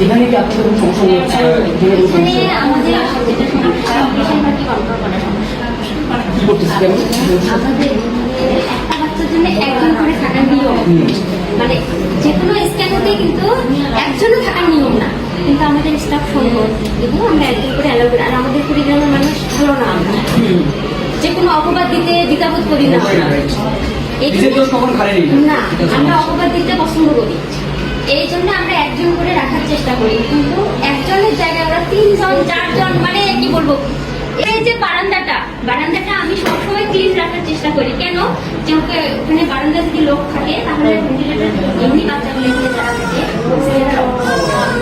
এখানে একজন করে থাকার নিয়ম মানে যে কোনো স্ক্যানারে কিন্তু একজনও থাকার নিয়ম না কিন্তু আমাদের স্টাফ সুন্দর এবং আমরা একজন করে আর আমাদের পরিগ্রামের মানুষ ভালো না যে কোনো অপবাদ দিতে দ্বিধাবোধ করি না না আমরা অপবাদ দিতে পছন্দ করি। এই জন্য আমরা একজন করে রাখার চেষ্টা করি। কিন্তু একজনের জায়গায় আমরা তিনজন চারজন মানে কি বলব? এই যে বারান্দাটা বারান্দাটা আমি সবসময় ক্লিন রাখার চেষ্টা করি। কেন? যে ওকে ওখানে বারান্দা যদি লোক থাকে তাহলে ভেন্টিলেটার এমনি বাচ্চাগুলো এখানে যারা থাকে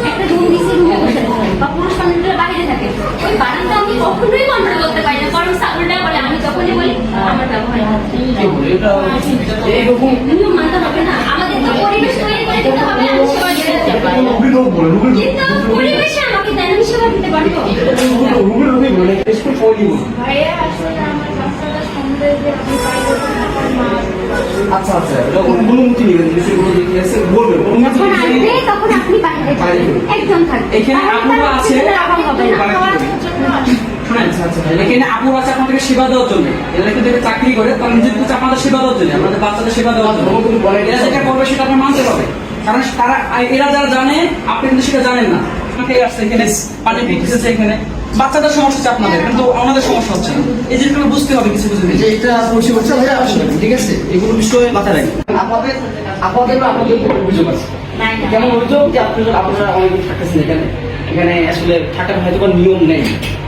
একটা রুম দিছে রুমে বসে থাকে বা পুরুষ বাইরে থাকে। ওই বারান্দা আমি কখনোই কন্ট্রোল করতে পারি না বরং সাগরটা বলে আমি যখনই বলি আমার ব্যবহার কি আচ্ছা আচ্ছা অনুমতি নেবেন বিষয়গুলো বলবেন তখন আপনি বাইরে এখানে আছে। শোনেন, আচ্ছা আচ্ছা এখানে আপুর আছে আপনাদেরকে সেবা দেওয়ার জন্য। এরা কিন্তু চাকরি করে তারা নিজের কাছে আপনাদের সেবা দেওয়ার জন্য আপনাদের বাচ্চাদের সেবা দেওয়ার জন্য। এরা যেটা করবে সেটা আপনার মানতে হবে কারণ তারা এরা যারা জানে আপনি কিন্তু সেটা জানেন না। আমাকে আসছে এখানে পানি এসেছে এখানে। বাচ্চাদের সমস্যা হচ্ছে আপনাদের কিন্তু আমাদের সমস্যা হচ্ছে না। এই জিনিসগুলো বুঝতে হবে কিছু জিনিস। যে এটা পরিষেবা হচ্ছে ভাইয়া আসলে ঠিক আছে? এগুলো বিষয়ে মাথায় রাখি আপনাদের আপনাদের আপনাদের অভিযোগ আছে? নাই, না। যেমন অভিযোগ? যে আপনারা আপনারা থাকতেছেন এখানে। এখানে আসলে থাকার হয়তো বা নিয়ম নেই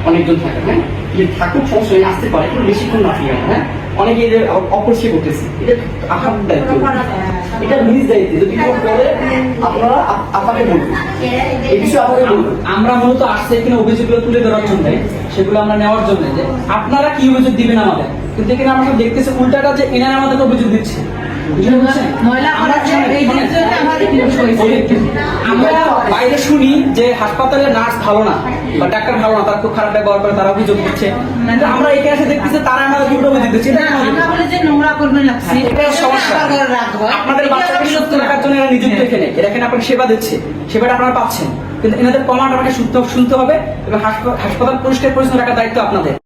অনেকজন থাকে হ্যাঁ? যে থাকুক সমস্যা নেই, আসতে পারে একটু বেশিক্ষণ না থাকে হ্যাঁ? অনেকে এদের অ- অপরিষ্কার করতেছে। এটা আহার দায়িত্ব এটা নিজ দায়িত্ব। যদি কেউ করে আপনারা আপনাকে বলবেন এই বিষয়ে আপনাকে বলবেন আমরা মূলত আসছে এখানে অভিযোগগুলো তুলে ধরার জন্য। সেগুলো আমরা নেওয়ার জন্য যে আপনারা কি অভিযোগ দিবেন আমাদের? কিন্তু এখানে আমরা দেখতেছি উল্টাটা যে এনারা আমাদেরকে অভিযোগ দিচ্ছে। আমরা বাইরে শুনি যে হাসপাতালে নার্স ভালো না বা ডাক্তার ভালো না তারা খুব খারাপ ব্যবহার করে তারা অভিযোগ দিচ্ছে। আমরা এখানে এসে দেখতেছি তারা আমাদের উল্টো অভিযোগ দিচ্ছে। এটা কেন আমরা অভিযোগ? বলে যে নোংরা করবে সমস্যা। এটা আবার রাখব আপনাদের বাচ্চাকে সুস্থ রাখার জন্য এরা নিযুক্ত এখানে। এরা এখানে আপনাকে সেবা দিচ্ছে। সেবাটা আপনারা পাচ্ছেন। কিন্তু এনাদের কমান্ড আমাকে শুনতে হবে এবং হাসপাতাল হাসপাতাল পরিষ্কার পরিচ্ছন্ন রাখার দায়িত্ব আপনাদের।